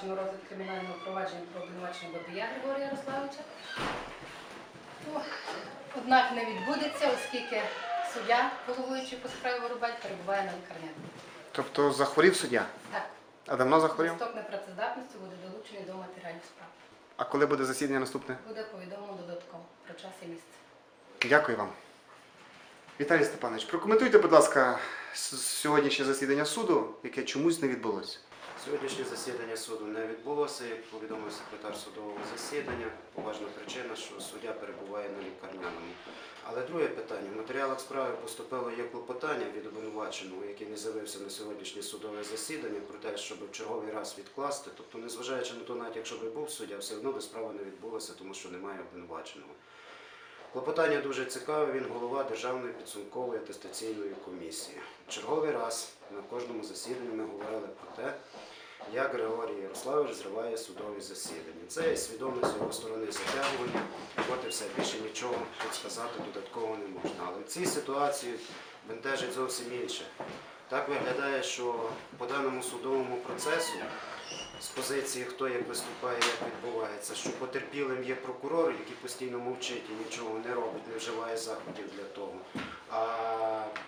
передбачено розгляд кримінального провадження про обвинувачення Бабія Григорія Ярославовича. Однак не відбудеться, оскільки суддя, головуючий по справі Воробель, перебуває на лікарняному. Тобто захворів суддя? Так, А давно захворів? листок непрацездатності буде долучений до матеріалів справи. А коли буде засідання наступне? Буде повідомлено додатково про час і місце. Дякую вам. Віталій Степанович, прокоментуйте, будь ласка, с- сьогоднішнє засідання суду, яке чомусь не відбулося. Сьогоднішнє засідання суду не відбулося, як повідомив секретар судового засідання. Поважна причина, що суддя перебуває на лікарняному. Але друге питання. В матеріалах справи поступило є клопотання від обвинуваченого, який не з'явився на сьогоднішнє судове засідання, про те, щоб в черговий раз відкласти. Тобто, незважаючи на те, навіть якщо би був суддя, все одно би справа не відбулася, тому що немає обвинуваченого. Клопотання дуже цікаве. Він голова Державної підсумкової атестаційної комісії. Черговий раз на кожному засіданні ми говорили про те, як Григорій Ярославович зриває судові засідання. Це свідоме з його сторони затягування. От і все більше нічого тут сказати додатково не можна. Але в цій ситуації бентежить зовсім інше. Так виглядає, що по даному судовому процесу з позиції, хто як виступає, як відбувається, що потерпілим є прокурор, який постійно мовчить і нічого не робить, не вживає заходів для того. А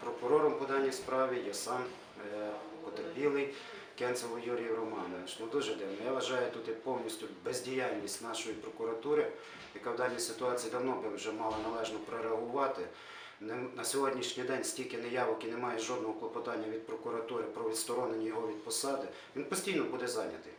прокурором по даній справі є сам е, потерпілий Кенцево Юрій Романович. Ну дуже дивно. Я вважаю тут повністю бездіяльність нашої прокуратури, яка в даній ситуації давно би вже мала належно прореагувати. На сьогоднішній день стільки неявок і немає жодного клопотання від прокуратури про відсторонення його від посади. Він постійно буде зайнятий.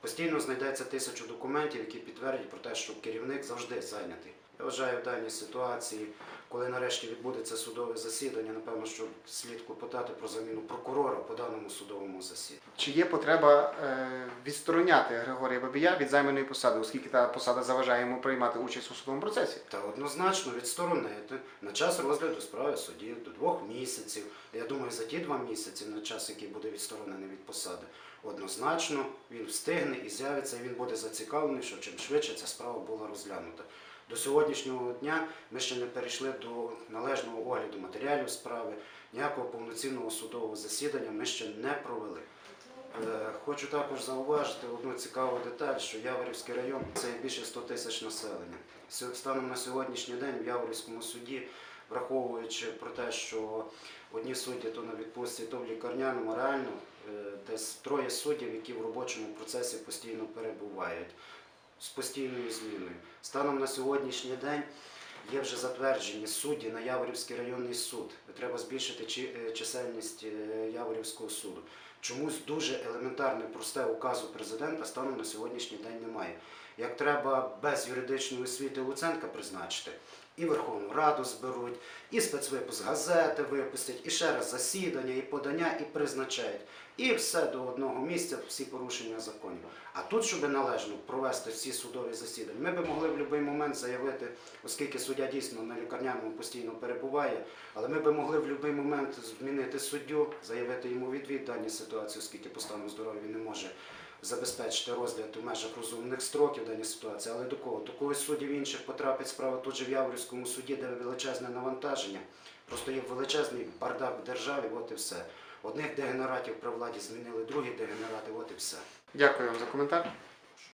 Постійно знайдеться тисячу документів, які підтвердять про те, що керівник завжди зайнятий. Я вважаю в даній ситуації, коли нарешті відбудеться судове засідання, напевно, що слід клопотати про заміну прокурора по даному судовому засіданню. Чи є потреба е, відстороняти Григорія Бабія від займаної посади, оскільки та посада заважає йому приймати участь у судовому процесі? Та однозначно відсторонити на час розгляду справи судів до двох місяців. Я думаю, за ті два місяці, на час, який буде відсторонений від посади, однозначно він встигне і з'явиться, і він буде зацікавлений, що чим швидше ця справа була розглянута. До сьогоднішнього дня ми ще не перейшли до належного огляду матеріалів справи, ніякого повноцінного судового засідання ми ще не провели. Е, Хочу також зауважити одну цікаву деталь, що Яворівський район це більше 100 тисяч населення. Станом на сьогоднішній день в Яворівському суді, враховуючи про те, що одні судді то на відпустці, то в лікарняному, реально е, десь троє суддів, які в робочому процесі постійно перебувають з постійною зміною. Станом на сьогоднішній день є вже затверджені судді на Яворівський районний суд. Треба збільшити е, чисельність е, Яворівського суду. Чомусь дуже елементарне, просте указу президента станом на сьогоднішній день немає. Як треба без юридичної освіти Луценка призначити, і Верховну Раду зберуть, і спецвипуск газети випустять, і ще раз засідання, і подання, і призначають. І все до одного місця, всі порушення законів. А тут, щоб належно провести всі судові засідання, ми би могли в будь-який момент заявити, оскільки суддя дійсно на лікарняному постійно перебуває, але ми би могли в будь-який момент змінити суддю, заявити йому відвід даній ситуації, оскільки по стану здоров'я не може забезпечити розгляд у межах розумних строків в даній ситуації. Але до кого? До когось суддів інших потрапить справа тут же в Яворівському суді, де величезне навантаження. Просто є величезний бардак в державі, от і все. Одних дегенератів при владі змінили, другі дегенерати, от і все. Дякую вам за коментар.